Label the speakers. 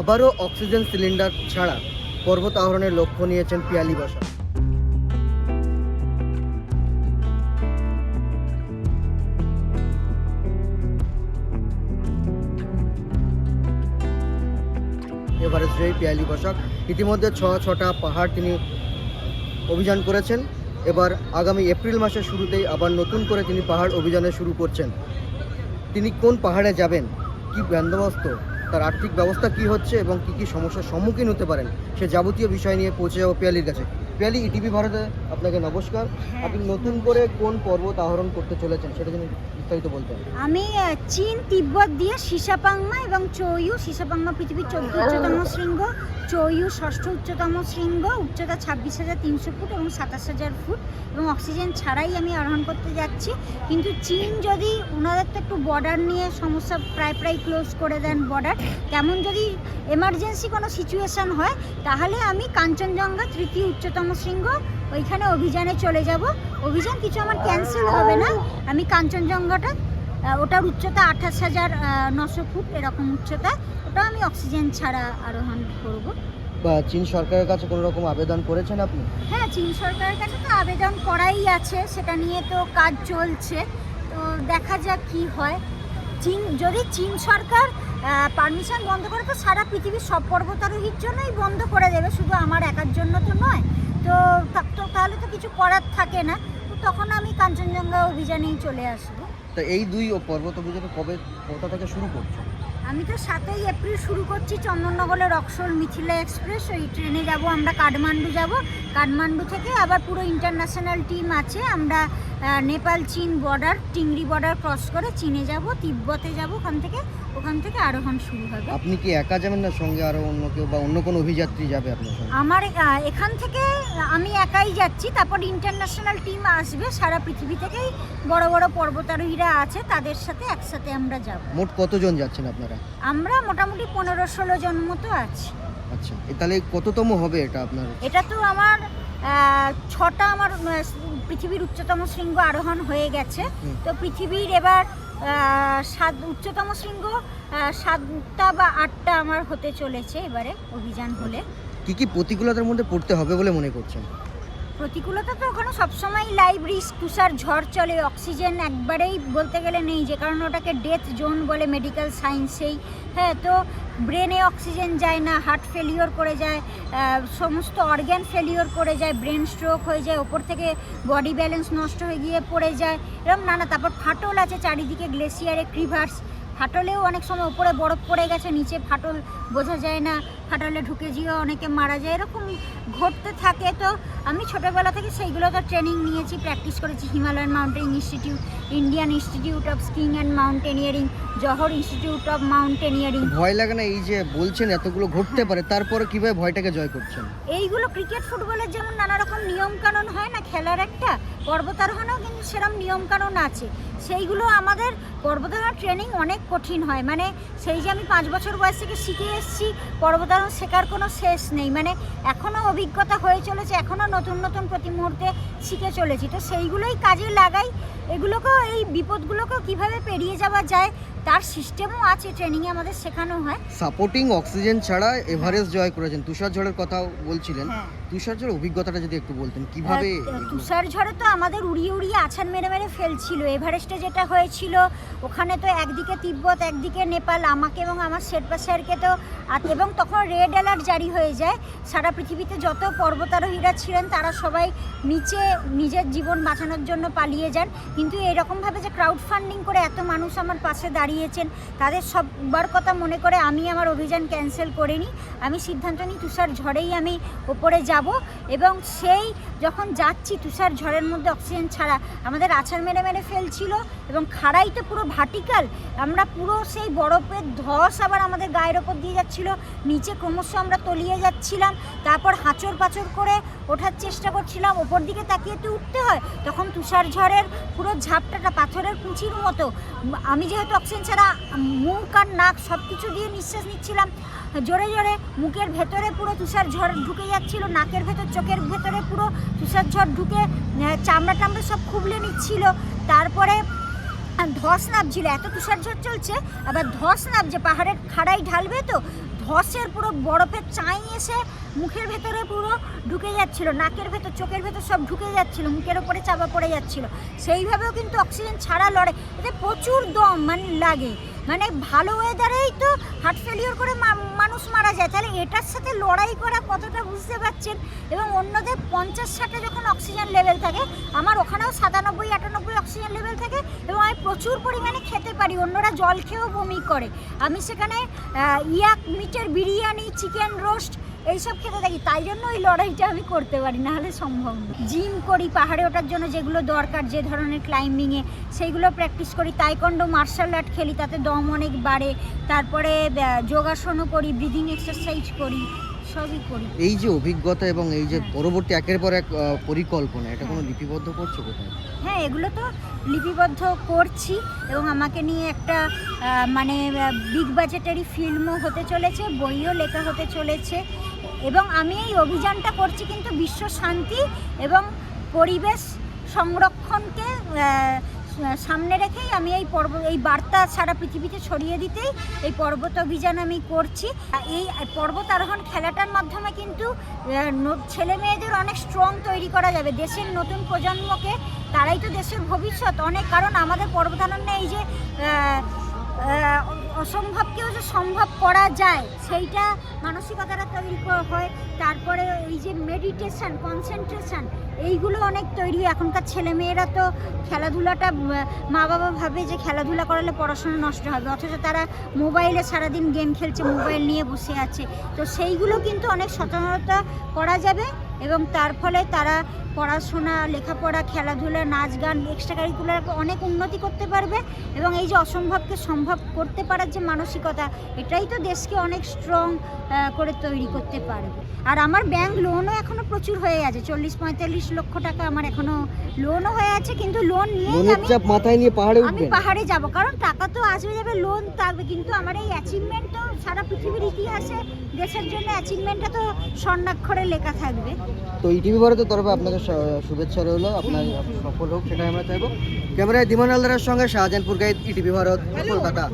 Speaker 1: আবারও oxygen cylinder ছাড়া পর্বত আরোহণের লক্ষ্য নিয়েছেন পিয়ালি বসা। এভারেস্ট জয়ী পিয়ালি বসাক। ইতিমধ্যে ছ ছটা পাহাড় তিনি অভিযান করেছেন। এবার আগামী এপ্রিল মাসের শুরুতেই আবার নতুন করে তিনি পাহাড় অভিযানে শুরু করছেন। তিনি কোন পাহাড়ে যাবেন? কি বন্দোবস্ত? তার আর্থিক ব্যবস্থা কি হচ্ছে এবং কি কি সমস্যার সম্মুখীন হতে পারেন সে যাবতীয় বিষয় নিয়ে পৌঁছে যাব পিয়ালির কাছে। পিয়ালি ইটিভি ভারতে আপনাকে নমস্কার। আপনি নতুন করে কোন পর্বত আহরণ করতে চলেছেন সেটা যদি বিস্তারিত বলতেন।
Speaker 2: আমি চীন তিব্বত দিয়ে সিসাপাংমা এবং চৌয়ু সিসাপাংমা পৃথিবীর চোদ্দ উচ্চতম শৃঙ্গ চৌয়ু ষষ্ঠ উচ্চতম শৃঙ্গ উচ্চতা ছাব্বিশ হাজার তিনশো ফুট এবং সাতাশ হাজার ফুট। এবং অক্সিজেন ছাড়াই আমি আরোহণ করতে যাচ্ছি। কিন্তু চীন যদি ওনাদের তো একটু বর্ডার নিয়ে সমস্যা প্রায় প্রায় ক্লোজ করে দেন বর্ডার তেমন যদি এমার্জেন্সি কোনো সিচুয়েশন হয়, তাহলে আমি কাঞ্চনজঙ্ঘা তৃতীয় উচ্চতম শৃঙ্গ ওইখানে অভিযানে চলে যাব। অভিযান কিছু আমার ক্যান্সেল হবে না। আমি কাঞ্চনজঙ্ঘাটা ওটার উচ্চতা আঠাশ হাজার নশো ফুট এরকম উচ্চতা ওটা আমি অক্সিজেন ছাড়া আরোহণ করব।
Speaker 1: চীন সরকারের কাছে কোনো রকম আবেদন করেছেন আপনি?
Speaker 2: হ্যাঁ চীন সরকারের কাছে তো আবেদন করাই আছে সেটা নিয়ে তো কাজ চলছে। তো দেখা যাক কি হয়। চীন যদি চীন সরকার পারমিশন বন্ধ করে তো সারা পৃথিবীর সব পর্বতারোহীর জন্যই বন্ধ করে দেবে শুধু আমার একার জন্য তো নয়। তো তা- তো তাহলে তো কিছু করার থাকে না। তো তখন আমি কাঞ্চনজঙ্ঘা অভিযানেই চলে আসব।
Speaker 1: তো এই দুই ও পর্বত অভিযানে কবে কোথা থেকে শুরু করছেন
Speaker 2: আমি তো সাতই এপ্রিল শুরু করছি চন্দননগরের রক্সল মিথিলা এক্সপ্রেস। ওই ট্রেনে যাব আমরা কাঠমান্ডু যাব। কাঠমান্ডু থেকে আবার পুরো ইন্টারন্যাশনাল টিম আছে। আমরা নেপাল চীন বর্ডার টিংরি বর্ডার ক্রস করে চীনে যাব তিব্বতে যাব ওখান থেকে ওখান থেকে আরোহণ শুরু হবে।
Speaker 1: আপনি কি একা যাবেন না সঙ্গে আরও অন্য কেউ বা অন্য কোনো অভিযাত্রী যাবে আপনার সঙ্গে?
Speaker 2: আমার এখান থেকে আমি একাই যাচ্ছি তারপর ইন্টারন্যাশনাল টিম আসবে। সারা পৃথিবী থেকেই বড় বড় পর্বতারোহীরা আছে তাদের সাথে একসাথে আমরা যাব।
Speaker 1: মোট কতজন যাচ্ছেন আপনারা?
Speaker 2: আমরা মোটামুটি পনেরো ষোলো জন মতো আছি।
Speaker 1: আচ্ছা এ তাহলে কততম হবে এটা আপনার?
Speaker 2: এটা তো আমার আহ, ছটা আমার আহ, পৃথিবীর উচ্চতম শৃঙ্গ আরোহণ হয়ে গেছে।
Speaker 1: হুম।
Speaker 2: তো পৃথিবীর এবার আহ, সাত উচ্চতম শৃঙ্গ আহ, সাতটা বা আটটা আমার হতে চলেছে এবারে অভিযান হলে।
Speaker 1: কি কি প্রতিকূলতার মধ্যে পড়তে হবে বলে মনে করছেন?
Speaker 2: প্রতিকূলতা তো ওখানে সবসময় লাইভ রিস্ক তুষার ঝড় চলে অক্সিজেন একবারেই বলতে গেলে নেই, যে কারণ ওটাকে ডেথ জোন বলে মেডিকেল সায়েন্সেই হ্যাঁ তো ব্রেনে অক্সিজেন যায় না হার্ট ফেলিওর করে যায় সমস্ত অর্গ্যান ফেলিওর করে যায় ব্রেন স্ট্রোক হয়ে যায়, ওপর থেকে বডি ব্যালেন্স নষ্ট হয়ে গিয়ে পড়ে যায় এরকম নানা। তারপর ফাটল আছে চারিদিকে গ্লেসিয়ারে ক্রিভার্স ফাটলেও অনেক সময় উপরে বরফ পড়ে গেছে, নিচে ফাটল বোঝা যায় না ফাটলে ঢুকে গিয়ে অনেকে মারা যায় এরকম ঘটতে থাকে। তো আমি ছোটোবেলা থেকে সেইগুলো তো ট্রেনিং নিয়েছি প্র্যাকটিস করেছি। Himalayan mountain institute Indian institute of skiing and mountaineering Jawahar institute of mountaineering
Speaker 1: ভয় লাগে না এই যে বলছেন এতগুলো ঘটতে পারে তারপরে কীভাবে ভয়টাকে জয় করছেন?
Speaker 2: এইগুলো ক্রিকেট ফুটবলের যেমন নানা রকম নিয়ম কানুন হয় না খেলার একটা পর্বতারোহণেও কিন্তু সেরকম নিয়ম কানুন আছে। সেইগুলো আমাদের পর্বতারোহণ ট্রেনিং অনেক কঠিন হয়। মানে সেই যে আমি পাঁচ বছর বয়স থেকে শিখে এসেছি, পর্বতারোহণ শেখার কোনো শেষ নেই। মানে এখনও অভিজ্ঞতা হয়ে চলেছে এখনও নতুন নতুন প্রতি মুহূর্তে শিখে চলেছি। তো সেইগুলোই কাজে লাগাই। এগুলোকেও, এই বিপদগুলোকেও কীভাবে পেরিয়ে যাওয়া যায় তার সিস্টেমও আছে ট্রেনিংয়ে আমাদের শেখানো হয়।
Speaker 1: সাপোর্টিং অক্সিজেন ছাড়া এভারেস্ট জয় করেছেন। তুষার ঝড়ের কথাও বলছিলেন।
Speaker 2: হ্যাঁ।
Speaker 1: তুষার ঝড়ের অভিজ্ঞতাটা যদি একটু বলতেন কীভাবে
Speaker 2: আহ, তুষার ঝড়ে তো আমাদের উড়িয়ে উড়িয়ে আছাড় মেরে মেরে ফেলছিল। এভারেস্টে যেটা হয়েছিল ওখানে তো একদিকে তিব্বত একদিকে নেপাল আমাকে এবং আমার শেরপা স্যারকে তো এবং তখন রেড অ্যালার্ট জারি হয়ে যায়। সারা পৃথিবীতে যত পর্বতারোহীরা ছিলেন তারা সবাই নিচে নিজের জীবন বাঁচানোর জন্য পালিয়ে যান। কিন্তু এরকমভাবে যে ক্রাউড ফান্ডিং করে এত মানুষ আমার পাশে দাঁড়িয়েছেন তাদের সববার কথা মনে করে আমি আমার অভিযান ক্যান্সেল করিনি। আমি সিদ্ধান্ত নিই তুষার ঝড়েই আমি ওপরে যাব এবং সেই যখন যাচ্ছি তুষার ঝড়ের মধ্যে অক্সিজেন ছাড়া, আমাদের আছাড় মেরে মেরে ফেলছিল এবং খাড়াই তো পুরো ভার্টিক্যাল আমরা পুরো সেই বরফের ধস আবার আমাদের গায়ের ওপর দিয়ে যাচ্ছিল। নিচে ক্রমশ আমরা তলিয়ে যাচ্ছিলাম। তারপর হাঁচড় পাচড় করে ওঠার চেষ্টা করছিলাম, ওপর দিকে তাকিয়ে তো উঠতে হয়। তখন তুষার ঝড়ের পুরো ঝাপটাটা পাথরের কুচির মতো। আমি যেহেতু অক্সিজেন ছাড়া, মুখ আর নাক সব কিছু দিয়ে নিঃশ্বাস নিচ্ছিলাম। জোরে জোরে মুখের ভেতরে পুরো তুষার ঝড় ঢুকে যাচ্ছিল, নাকের ভেতর, চোখের ভেতরে পুরো তুষার ঝড় ঢুকে চামড়া টামড়া সব খুবলে নিচ্ছিল। তারপরে ধস নামছিল, এত তুষার ঝড় চলছে, আবার ধস নামছে, পাহাড়ের খাড়াই ঢালবে তো ধসের পুরো বরফের চাই এসে মুখের ভেতরে পুরো ঢুকে যাচ্ছিল, নাকের ভেতর, চোখের ভেতর সব ঢুকে যাচ্ছিল, মুখের ওপরে চাপা পড়ে যাচ্ছিল। সেইভাবেও কিন্তু অক্সিজেন ছাড়া লড়ে। এতে প্রচুর দম মানে লাগে। মানে ভালো ওয়েদারেই তো হার্ট ফেলিওর করে মানুষ মারা যায়। তাহলে এটার সাথে লড়াই করা কতটা বুঝতে পারছেন? এবং অন্যদের পঞ্চাশ ষাটে যখন অক্সিজেন লেভেল থাকে, আমার ওখানেও সাতানব্বই আটানব্বই অক্সিজেন লেভেল থাকে এবং আমি প্রচুর পরিমাণে খেতে পারি। অন্যরা জল খেয়েও বমি করে। আমি সেখানে ইয়াক মিটের বিরিয়ানি, চিকেন রোস্ট এইসব খেতে থাকি। তাই জন্য ওই লড়াইটা আমি করতে পারি না হলে সম্ভব জিম করি, পাহাড়ে ওঠার জন্য যেগুলো দরকার, যে ধরনের ক্লাইম্বিংয়ে সেইগুলো প্র্যাকটিস করি। তাইকন্ডো মার্শাল আর্ট খেলি, তাতে দম অনেক বাড়ে। তারপরে যোগাসনও করি ব্রিদিং এক্সারসাইজ করি। সবই করি।
Speaker 1: এই যে অভিজ্ঞতা এবং এই যে
Speaker 2: হ্যাঁ।
Speaker 1: পরবর্তী একের পর এক পরিকল্পনা এটা কোনো লিপিবদ্ধ করছ কোথায়?
Speaker 2: হ্যাঁ এগুলো তো লিপিবদ্ধ করছি এবং আমাকে নিয়ে একটা মানে বিগ বাজেটারি ফিল্মও হতে চলেছে বইও লেখা হতে চলেছে এবং আমি এই অভিযানটা করছি কিন্তু বিশ্ব শান্তি এবং পরিবেশ সংরক্ষণকে সামনে রেখেই আমি এই পর্ব, এই বার্তা সারা পৃথিবীতে ছড়িয়ে দিতেই এই পর্বত অভিযান আমি করছি। এই পর্বত আরোহণ খেলাটার মাধ্যমে কিন্তু ছেলে মেয়েদের অনেক স্ট্রং তৈরি করা যাবে। দেশের নতুন প্রজন্মকে, তারাই তো দেশের ভবিষ্যৎ। অনেক কারণ আমাদের পর্বতারণ্যে এই যে অসম্ভবকেও যে সম্ভব করা যায়, সেইটা মানসিকতাটা তৈরি ক- হয়। তারপরে এই যে মেডিটেশন কনসেন্ট্রেশন এইগুলো অনেক তৈরি। এখনকার ছেলেমেয়েরা তো খেলাধুলাটা মা বাবা ভাবে যে খেলাধুলা করালে পড়াশোনা নষ্ট হবে, অথচ তারা মোবাইলে সারাদিন গেম খেলছে মোবাইল নিয়ে বসে আছে। তো সেইগুলো কিন্তু অনেক সচেতনতা করা যাবে। এবং তার ফলে তারা পড়াশোনা লেখাপড়া খেলাধুলা নাচ গান এক্সট্রা কারিকুলার অনেক উন্নতি করতে পারবে এবং এই যে অসম্ভবকে সম্ভব করতে পারার যে মানসিকতা এটাই তো দেশকে অনেক স্ট্রং করে তৈরি করতে পারবে। আর আমার ব্যাংক লোনও এখনও প্রচুর হয়ে আছে চল্লিশ পঁয়তাল্লিশ লক্ষ টাকা আমার এখনও লোনও হয়ে আছে কিন্তু লোন নিয়ে আমি
Speaker 1: মাথায় নিয়ে পাহাড়ে
Speaker 2: আমি পাহাড়ে যাব। কারণ টাকা তো আসবে যাবে লোন থাকবে কিন্তু আমার এই অ্যাচিভমেন্ট তো সারা পৃথিবীর ইতিহাসে দেশের জন্য অ্যাচিভমেন্টটা তো স্বর্ণাক্ষরে লেখা থাকবে।
Speaker 1: তো ইটিভি ভারতের তরফে আপনাদের শুভেচ্ছা রইল। আপনার সফল হোক, সেটাই আমরা চাইব। ক্যামেরায় দিমান আলদারের সঙ্গে শাহজাহানপুর গাইড ইটিভি ভারত, কলকাতা।